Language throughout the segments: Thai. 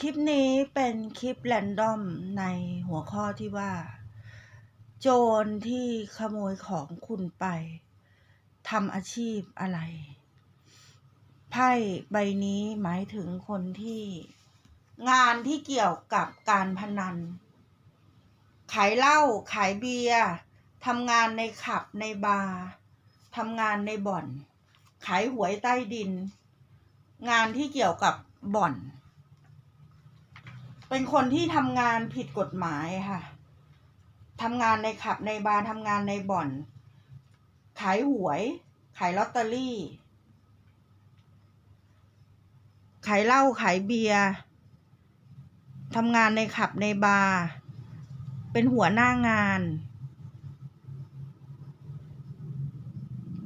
คลิปนี้เป็นคลิปแรนดอมในหัวข้อที่ว่า โจรที่ขโมยของคุณไปทำอาชีพอะไร ไพ่ใบนี้หมายถึงคนที่งานที่เกี่ยวกับการพนัน ขายเหล้าขายเบียร์ทำงานในขับในบาร์ทำงานในบ่อน ขายหวยใต้ดิน งานที่เกี่ยวกับบ่อน เป็นคนที่ทำงานผิดกฎหมายค่ะทำงานในขับในบาร์ทำงานในบ่อน ขายหวย ขายลอตเตอรี่ ขายเหล้าขายเบียร์ทำงานในขับในบาร์เป็นหัวหน้างาน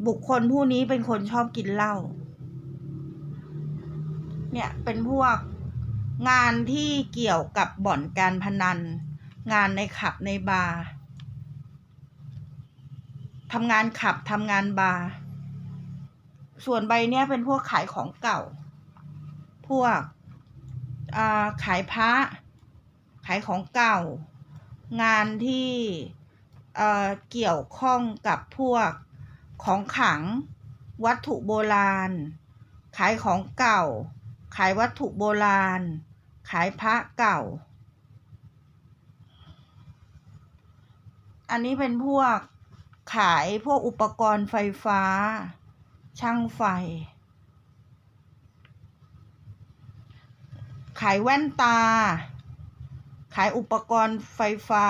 บุคคลผู้นี้เป็นคนชอบกินเหล้าเนี่ยเป็นพวก งานที่เกี่ยวกับบ่อนการพนัน งานในขับในบาร์ทำงานขับทำงานบาร์ส่วนใบเนี้ยเป็นพวกขายของเก่า พวกอ่าขายพระ ขายของเก่า งานที่เอ่อเกี่ยวข้องกับพวกของขลัง วัตถุโบราณ ขายของเก่า ขายวัตถุโบราณ ขายพระเก่า อันนี้เป็นพวกขายพวกอุปกรณ์ไฟฟ้า ช่างไฟ ขายแว่นตา ขายอุปกรณ์ไฟฟ้า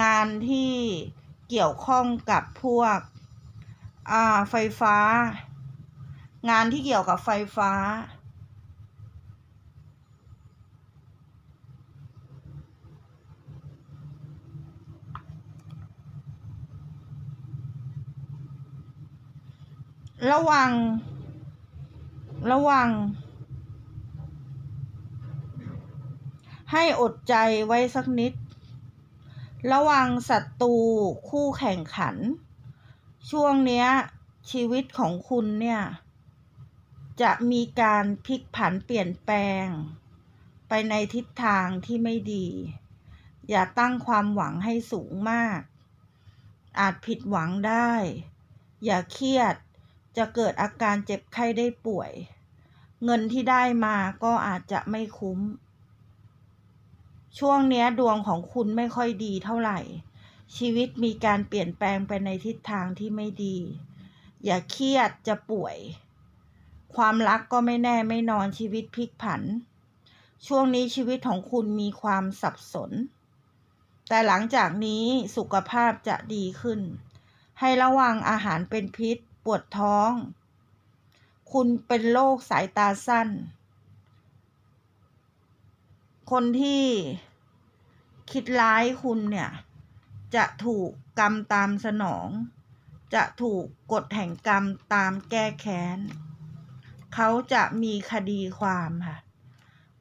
งานที่เกี่ยวข้องกับพวก อ่า ไฟฟ้า งานที่เกี่ยวกับไฟฟ้า ระวัง ระวัง ให้อดใจไว้สักนิด ระวังศัตรูคู่แข่งขัน ช่วงเนี้ย ชีวิตของคุณเนี่ย จะมีการพลิกผันเปลี่ยนแปลง ไปในทิศทางที่ไม่ดี อย่าตั้งความหวังให้สูงมาก อาจผิดหวังได้อย่าเครียด จะเกิดอาการเจ็บไข้ได้ป่วย เงินที่ได้มาก็อาจจะไม่คุ้ม ช่วงเนี้ยดวงของคุณไม่ค่อยดีเท่าไหร่ ชีวิตมีการเปลี่ยนแปลงไปในทิศทางที่ไม่ดี อย่าเครียดจะป่วย ความรักก็ไม่แน่ไม่นอนชีวิตพลิกผัน ช่วงนี้ชีวิตของคุณมีความสับสน แต่หลังจากนี้สุขภาพจะดีขึ้น ให้ระวังอาหารเป็นพิษ ปวดท้อง คุณเป็นโรคสายตาสั้น คนที่คิดร้ายคุณเนี่ย จะถูกกรรมตามสนอง จะถูกกฎแห่งกรรมตามแก้แค้น เขาจะมีคดีความค่ะ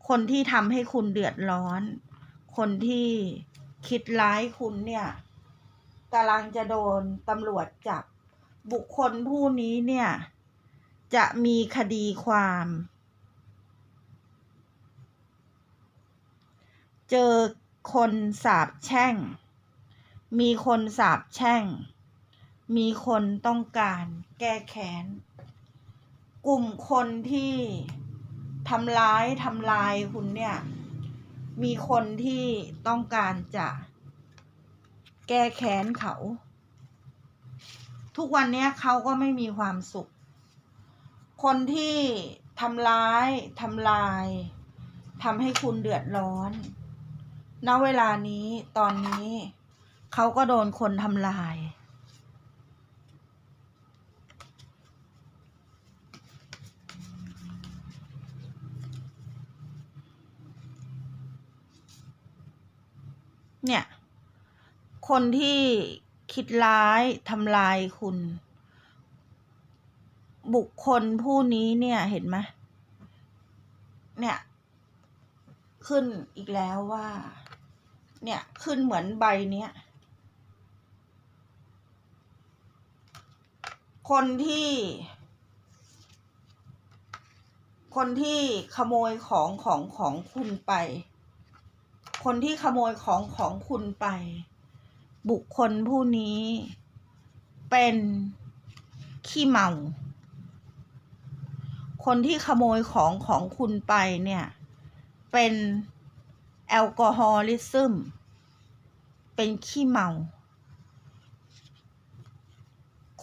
คนที่ทำให้คุณเดือดร้อน คนที่คิดร้ายคุณเนี่ยกำลังจะโดนตำรวจจับ บุคคลผู้นี้เนี่ย จะมีคดีความ เจอคนสาบแช่ง มีคนสาบแช่ง มีคนต้องการแก้แค้น กลุ่มคนที่ทำร้ายทำลายคุณเนี่ย มีคนที่ต้องการจะแก้แค้นเขา ทุกวันนี้เขาก็ไม่มีความสุข คนที่ทำร้ายทำลายทำให้คุณเดือดร้อน ณ เวลานี้ตอนนี้เขาก็โดนคนทำลาย เนี่ย คนที่ คิดร้ายทำลายคุณ บุคคลผู้นี้เนี่ยเห็นไหมเนี่ย ขึ้นอีกแล้วว่า เนี่ยขึ้นเหมือนใบเนี้ยคนที่ คนที่ขโมยของของของคุณไป คนที่ขโมยของของคุณไป บุคคลผู้นี้ เป็นขี้เมา คนที่ขโมยของของคุณไปเนี่ย เป็นแอลกอฮอลิซึม เป็นขี้เมา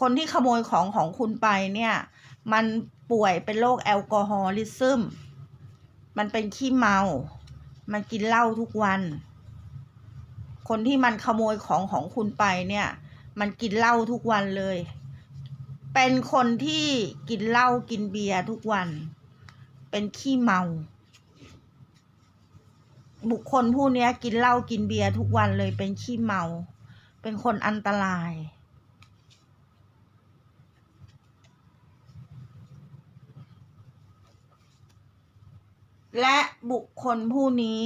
คนที่ขโมยของของคุณไปเนี่ย มันป่วยเป็นโรคแอลกอฮอลิซึม มันเป็นขี้เมา มันกินเหล้าทุกวัน คนที่มันขโมยของของคุณไปเนี่ย มันกินเหล้าทุกวันเลย เป็นคนที่กินเหล้ากินเบียร์ทุกวัน เป็นขี้เมา บุคคลผู้นี้กินเหล้ากินเบียร์ทุกวันเลย เป็นขี้เมา เป็นคนอันตรายและบุคคลผู้นี้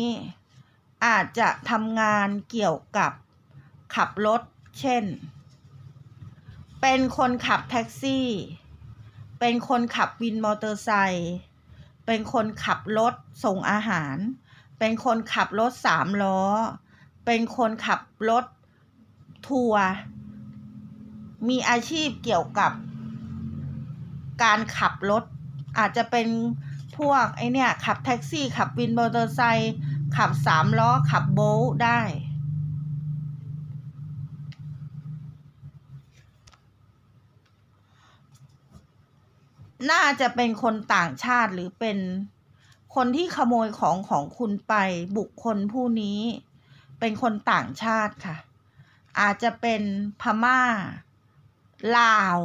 อาจจะทำงานเกี่ยวกับขับรถ เช่น เป็นคนขับแท็กซี่ เป็นคนขับวินมอเตอร์ไซค์ เป็นคนขับรถส่งอาหาร เป็นคนขับรถสามล้อ เป็นคนขับรถทัวร์ มีอาชีพเกี่ยวกับ การขับรถ อาจจะเป็นพวกไอเนี่ยขับแท็กซี่ขับวินมอเตอร์ไซค์ ขับสามล้อขับโบ๊ทได้ น่าจะเป็นคนต่างชาติหรือเป็นคนที่ขโมยของของคุณไปบุคคลผู้นี้ เป็นคนต่างชาติค่ะ อาจจะเป็นพม่า ลาว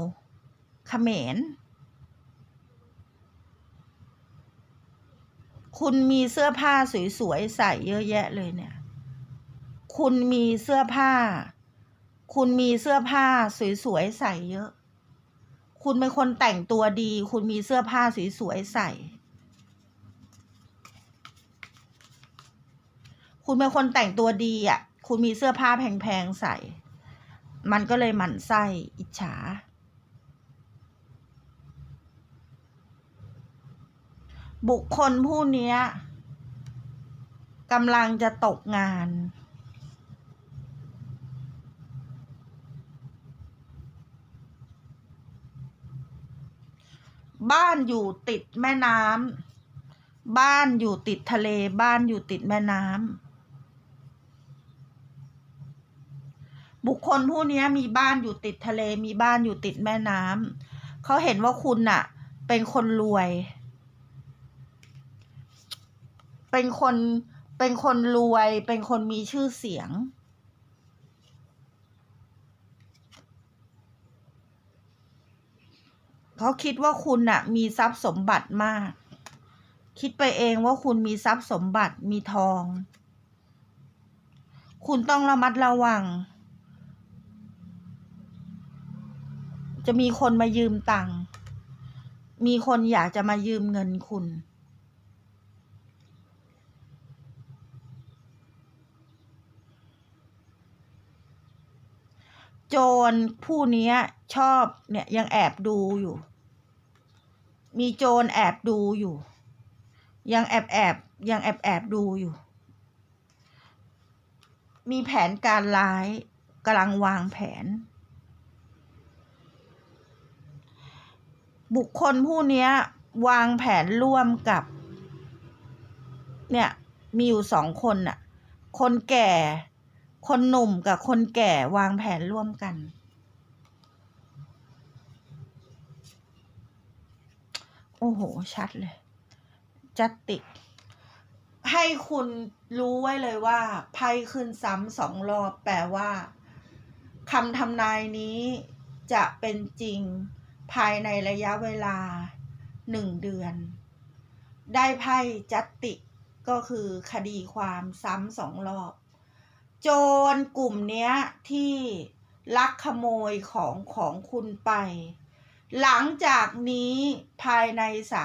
เขมร คุณมีเสื้อผ้าสวยๆใส่เยอะแยะเลยเนี่ย คุณมีเสื้อผ้า คุณมีเสื้อผ้าสวยๆใส่เยอะ คุณเป็นคนแต่งตัวดี คุณมีเสื้อผ้าสวยๆใส่ คุณเป็นคนแต่งตัวดีอะ คุณมีเสื้อผ้าแพงๆใส่ มันก็เลยหมั่นไส้อิจฉา บุคคลผู้นี้กำลังจะตกงาน บ้านอยู่ติดแม่น้ำบ้านอยู่ติดทะเล บ้านอยู่ติดแม่น้ำบุคคลผู้นี้มีบ้านอยู่ติดทะเล มีบ้านอยู่ติดแม่น้ำเขาเห็นว่าคุณน่ะ เป็นคนรวยเเป็นคนเป็นคนรวย เป็นคนมีชื่อเสียง เขาคิดว่าคุณน่ะ มีทรัพย์สมบัติมาก คิดไปเองว่าคุณมีทรัพย์สมบัติมีทอง คุณต้องระมัดระวัง จะมีคนมายืมตังค์มีคนอยากจะมายืมเงินคุณ โจรผู้นี้ชอบเนี่ยยังแอบดูอยู่ มีโจรแอบดูอยู่ ยังแอบแอบยังแอบแอบดูอยู่ มีแผนการร้ายกำลังวางแผน บุคคลผู้นี้วางแผนร่วมกับ เนี่ย มีอยู่สองคนน่ะ คนแก่ คนหนุ่มกับคนแก่วางแผนร่วมกัน โอ้โห ชัดเลย จัดติก ให้คุณรู้ไว้เลยว่าไพ่ขึ้นซ้ำสองรอบ แปลว่าคำทำนายนี้จะเป็นจริงภายในระยะเวลาหนึ่งเดือน ได้ไพ่จัตติกก็คือคดีความซ้ำสองรอบ โจรกลุ่มเนี้ยที่ลักขโมยของของคุณไป หลังจากนี้ภายใน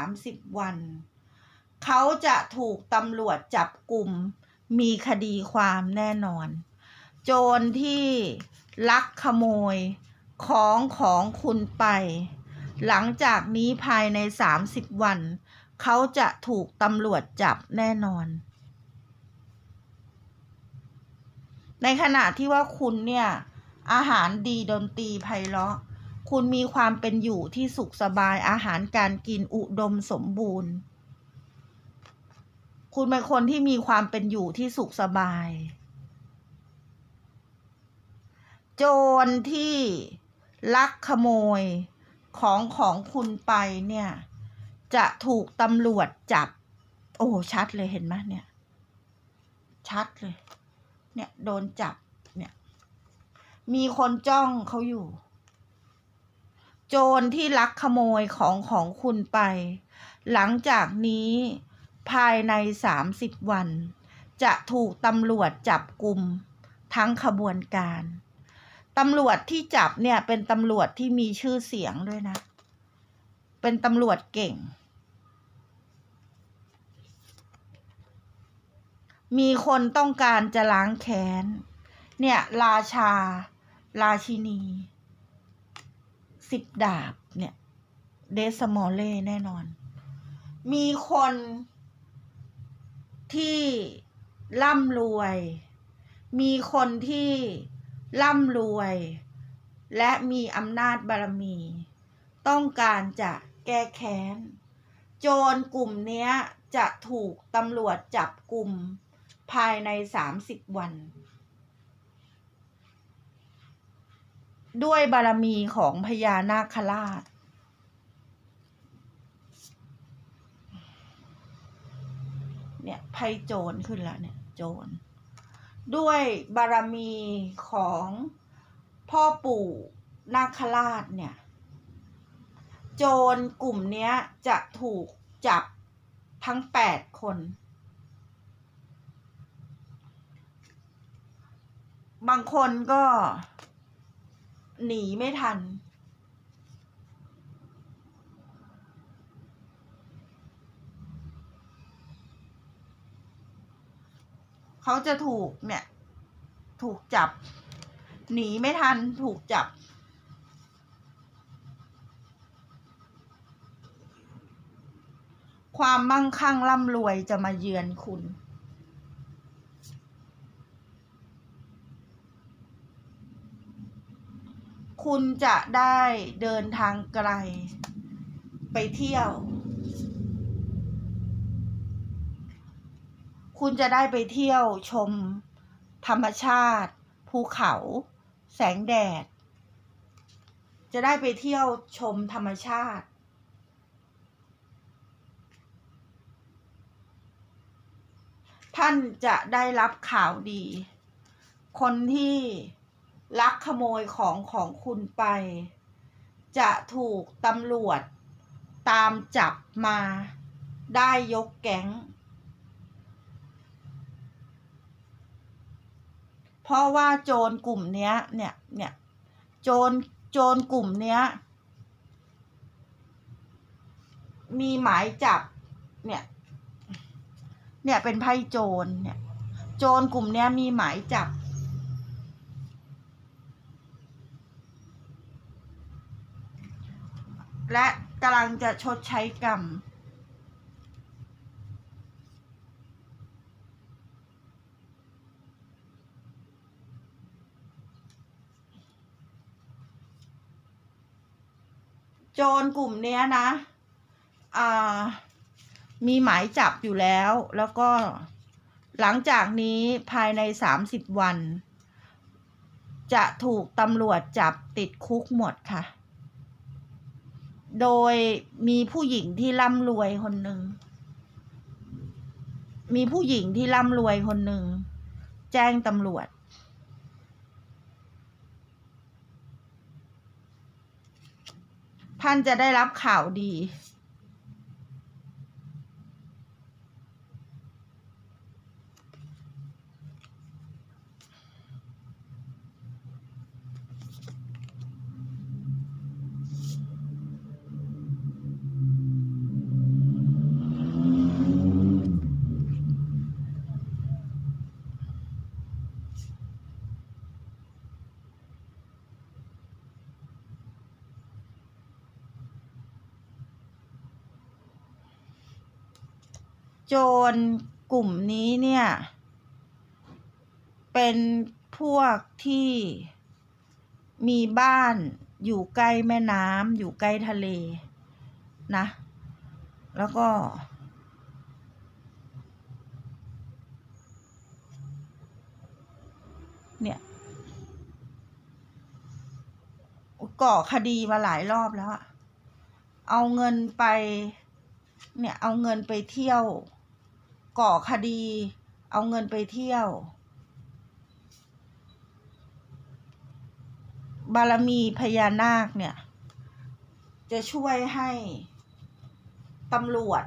30 วัน เขาจะถูกตำรวจจับกลุ่ม มีคดีความแน่นอน โจรที่ลักขโมยของของคุณไป หลังจากนี้ภายในสามสิบวัน เขาจะถูกตำรวจจับแน่นอน ในขณะที่ว่าคุณเนี่ยอาหารดีดนตรีไพเราะ คุณมีความเป็นอยู่ที่สุขสบายอาหารการกินอุดมสมบูรณ์ คุณเป็นคนที่มีความเป็นอยู่ที่สุขสบาย โจรที่ลักขโมยของของคุณไปเนี่ย จะถูกตำรวจจับ โอ้ชัดเลยเห็นไหมเนี่ย ชัดเลย เนี่ยโดนจับเนี่ย มีคนจ้องเขาอยู่ โจรที่ลักขโมยของของคุณไป หลังจากนี้ภายในสามสิบวัน จะถูกตำรวจจับกลุ่มทั้งขบวนการตำรวจที่จับเนี่ยเป็นตำรวจที่มีชื่อเสียงด้วยนะ เป็นตำรวจเก่ง มีคนต้องการจะล้างแค้น เนี่ย ราชา ราชินี สิบดาบ เนี่ย เดสมอลเล่แน่นอน มีคนที่ร่ำรวย มีคนที่ร่ำรวย และมีอำนาจบารมี ต้องการจะแก้แค้น โจรกลุ่มเนี้ยจะถูกตำรวจจับกลุ่ม ภายในสามสิบวัน ด้วยบารมีของพญานาคราช เนี่ยไพ่โจรขึ้นแล้วเนี่ยโจร ด้วยบารมีของพ่อปู่นาคราชเนี่ย โจรกลุ่มเนี้ยจะถูกจับทั้งแปดคน บางคนก็ หนีไม่ทัน เขาจะถูกเนี่ย ถูกจับ หนีไม่ทันถูกจับความมั่งคั่งร่ำรวยจะมาเยือนคุณ คุณจะได้เดินทางไกล ไปเที่ยว คุณจะได้ไปเที่ยวชม ธรรมชาติ ภูเขา แสงแดด จะได้ไปเที่ยวชมธรรมชาติ ท่านจะได้รับข่าวดี คนที่ ลักขโมยของของคุณไป จะถูกตำรวจตามจับมาได้ยกแก๊ง เพราะว่าโจรกลุ่มเนี้ย เนี่ยเนี่ยโจรโจรกลุ่มเนี้ย มีหมายจับ เนี่ย เนี่ยเป็นไพ่โจรเนี่ย โจรกลุ่มเนี้ยมีหมายจับ และกำลังจะชดใช้กรรม โจรกลุ่มเนี้ยนะมีหมายจับอยู่แล้ว แล้วก็หลังจากนี้ภายในสามสิบวัน จะถูกตำรวจจับติดคุกหมดค่ะ โดยมีผู้หญิงที่ร่ำรวยคนหนึ่ง มีผู้หญิงที่ร่ำรวยคนหนึ่ง แจ้งตำรวจ ท่านจะได้รับข่าวดี โจรกลุ่มนี้เนี่ย เป็นพวกที่มีบ้านอยู่ใกล้แม่น้ำอยู่ใกล้ทะเลนะ แล้วก็ เนี่ยก่อคดีมาหลายรอบแล้วอะเอาเงินไป เนี่ยเอาเงินไปเที่ยว ก่อคดี เอาเงินไปเที่ยว บารมีพญานาคเนี่ย จะช่วยให้ตำรวจ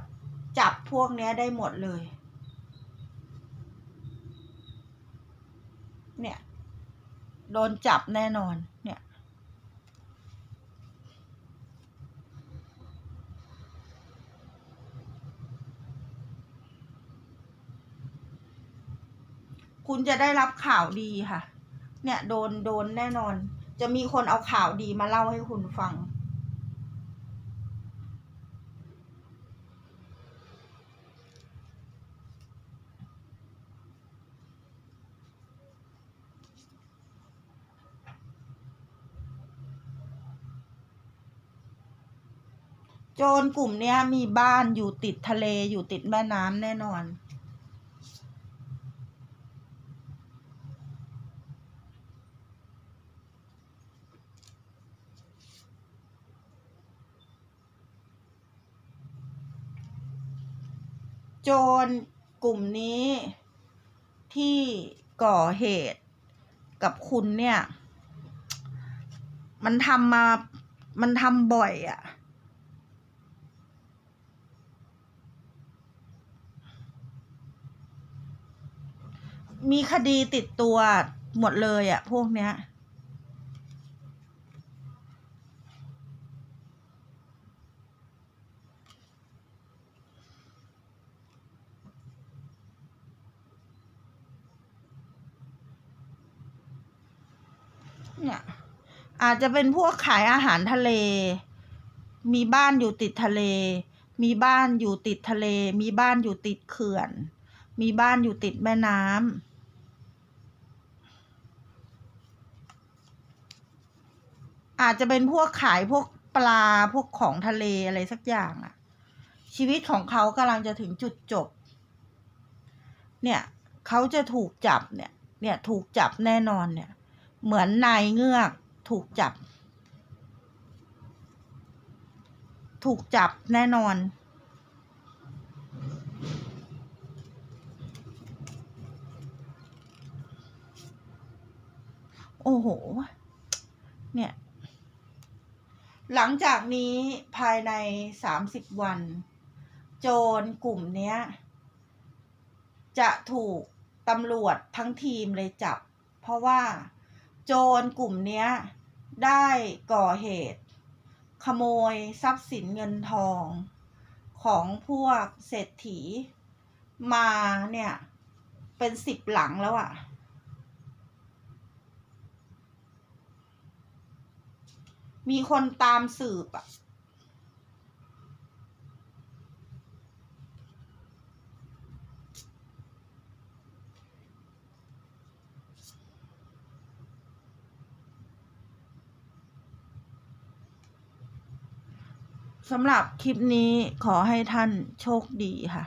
จับพวกเนี้ยได้หมดเลย เนี่ย โดนจับแน่นอน เนี่ย คุณจะได้รับข่าวดีค่ะ เนี่ยโดนโดนแน่นอน จะมีคนเอาข่าวดีมาเล่าให้คุณฟัง โจรกลุ่มเนี้ยมีบ้านอยู่ติดทะเลอยู่ติดแม่น้ำแน่นอน โจรกลุ่มนี้ที่ก่อเหตุกับคุณเนี่ย มันทำมามันทำบ่อยอะ่ะ มีคดีติดตัวหมดเลยอะ่ะ พวกเนี้ย เนี่ยอาจจะเป็นพวกขายอาหารทะเล มีบ้านอยู่ติดทะเล มีบ้านอยู่ติดทะเล มีบ้านอยู่ติดเขื่อน มีบ้านอยู่ติดแม่น้ำอาจจะเป็นพวกขายพวกปลาพวกของทะเลอะไรสักอย่างอะชีวิตของเขากำลังจะถึงจุดจบ เนี่ยเขาจะถูกจับเนี่ย เนี่ยถูกจับแน่นอนเนี่ย เหมือนนายเงือกถูกจับ ถูกจับแน่นอน โอ้โห เนี่ย หลังจากนี้ภายในสามสิบวัน โจรกลุ่มเนี้ย จะถูกตำรวจทั้งทีมเลยจับ เพราะว่า โจรกลุ่มเนี้ย ได้ก่อเหตุ ขโมยทรัพย์สินเงินทอง ของพวกเศรษฐี มาเนี่ย เป็นสิบหลังแล้วอะ่ะมีคนตามสืบอะ สำหรับคลิปนี้ขอให้ท่านโชคดีค่ะ